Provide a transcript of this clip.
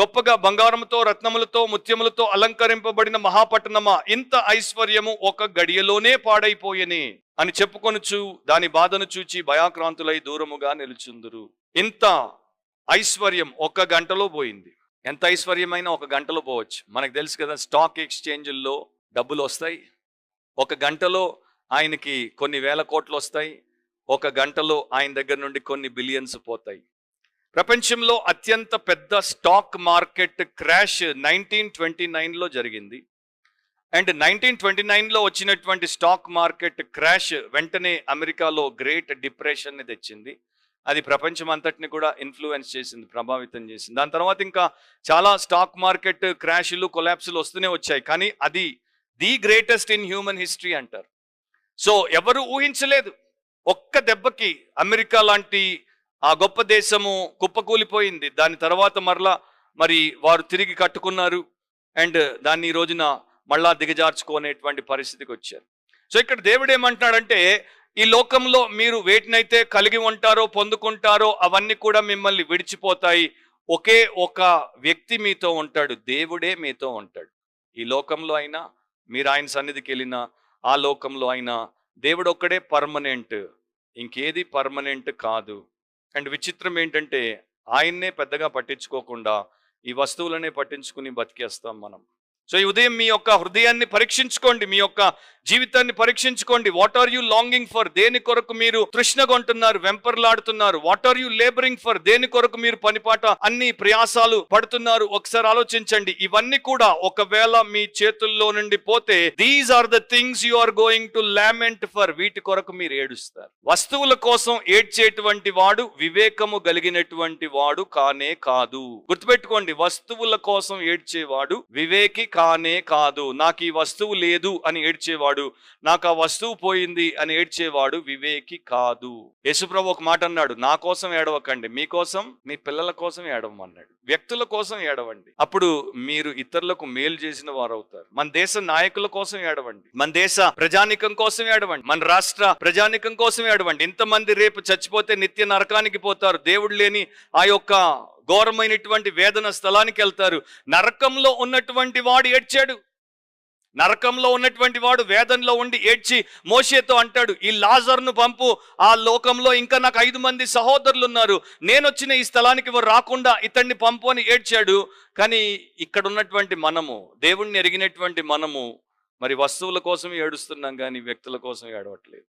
గొప్పగా బంగారంతో రత్నములతో ముత్యములతో అలంకరింపబడిన మహాపట్టణమా? ఇంత ఐశ్వర్యము ఒక గడియలోనే పాడైపోయని అని చెప్పుకొనుచు దాని బాధను చూచి భయాక్రాంతులై దూరముగా నిలుచుందురు. ఇంత ఐశ్వర్యం ఒక గంటలో పోయింది. ఎంత ఐశ్వర్యమైనా ఒక గంటలో పోవచ్చు. మనకు తెలుసు కదా స్టాక్ ఎక్స్చేంజ్ల్లో డబ్బులు వస్తాయి. ఒక గంటలో ఆయనకి కొన్ని వేల కోట్లు వస్తాయి. ఒక గంటలో ఆయన దగ్గర నుండి కొన్ని బిలియన్స్ పోతాయి. ప్రపంచంలో అత్యంత పెద్ద stock market crash nineteen twenty నైన్లో జరిగింది. అండ్ నైన్టీన్ ట్వంటీ నైన్లో వచ్చినటువంటి స్టాక్ మార్కెట్ క్రాష్ వెంటనే అమెరికాలో గ్రేట్ డిప్రెషన్ని తెచ్చింది. అది ప్రపంచం అంతటిని కూడా ఇన్ఫ్లుయెన్స్ చేసింది ప్రభావితం చేసింది. దాని తర్వాత ఇంకా చాలా స్టాక్ మార్కెట్ క్రాష్లు కొలాప్స్లు వస్తూనే వచ్చాయి. కానీ అది the greatest in human history అంటారు. సో ఎవరు ఊహించలేదు. ఒక్క దెబ్బకి అమెరికా లాంటి ఆ గొప్ప దేశము కుప్పకూలిపోయింది. దాని తర్వాత మరలా మరి వారు తిరిగి కట్టుకున్నారు. అండ్ దాన్ని ఈ రోజున మళ్ళా దిగజార్చుకునేటువంటి పరిస్థితికి వచ్చారు. సో ఇక్కడ దేవుడు ఏమంటున్నాడంటే ఈ లోకంలో మీరు వేటినైతే కలిగి ఉంటారో పొందుకుంటారో అవన్నీ కూడా మిమ్మల్ని విడిచిపోతాయి. ఒకే ఒక వ్యక్తి మీతో ఉంటాడు. దేవుడే మీతో ఉంటాడు. ఈ లోకంలో అయినా మీరు ఆయన సన్నిధికి వెళ్ళినా ఆ లోకంలో అయినా దేవుడు ఒక్కడే పర్మనెంట్. ఇంకేది పర్మనెంట్ కాదు. అండ్ విచిత్రం ఏంటంటే ఆయన్నే పెద్దగా పట్టించుకోకుండా ఈ వస్తువులనే పట్టించుకుని బతికేస్తాం మనం. సో ఈ ఉదయం మీ యొక్క హృదయాన్ని పరీక్షించుకోండి. మీ యొక్క జీవితాన్ని పరీక్షించుకోండి. What are you longing for దేని కొరకు మీరు తృష్ణగొంటున్నారు వెంపర్లాడుతున్నారు? What are you labouring for దేని కొరకు మీరు పనిపాట అన్ని ప్రయాసాలు పడుతున్నారు? ఒకసారి ఆలోచించండి. ఇవన్నీ కూడా ఒకవేళ మీ చేతుల్లో నుండి పోతే these are the things you are going to lament for వీటి కొరకు మీరు ఏడుస్తారు. వస్తువుల కోసం ఏడ్చేటువంటి వాడు వివేకము కలిగినటువంటి వాడు కానే కాదు. గుర్తుపెట్టుకోండి వస్తువుల కోసం ఏడ్చేవాడు వివేకి కానే కాదు. నాకు ఈ వస్తువు లేదు అని ఏడ్చేవాడు నాకు ఆ వస్తువు పోయింది అని ఏడ్చేవాడు వివేకి కాదు. యేసుప్రభు ఒక మాట అన్నాడు నా కోసం ఏడవకండి మీకోసం మీ పిల్లల కోసం ఏడవమన్నాడు. వ్యక్తుల కోసం ఏడవండి. అప్పుడు మీరు ఇతరులకు మేలు చేసిన వారు అవుతారు మన దేశ నాయకుల కోసం ఏడవండి. మన దేశ ప్రజానికం కోసం ఏడవండి. మన రాష్ట్ర ప్రజానికం కోసం ఏడవండి. ఇంతమంది రేపు చచ్చిపోతే నిత్య నరకానికి పోతారు. దేవుడు లేని ఆ యొక్క ఘోరమైనటువంటి వేదన స్థలానికి వెళ్తారు. నరకంలో ఉన్నటువంటి వాడు ఏడ్చాడు. నరకంలో ఉన్నటువంటి వాడు వేదనలో ఉండి ఏడ్చి మోషేతో అంటాడు ఈ లాజర్ను పంపు ఆ లోకంలో ఇంకా నాకు ఐదు మంది సహోదరులు ఉన్నారు నేను వచ్చిన ఈ స్థలానికి రాకుండా ఇతన్ని పంపు అని ఏడ్చాడు. కానీ ఇక్కడ ఉన్నటువంటి మనము దేవుణ్ణి ఎరిగినటువంటి మనము మరి వస్తువుల కోసం ఏడుస్తున్నాం కానీ వ్యక్తుల కోసం ఏడవట్లేదు.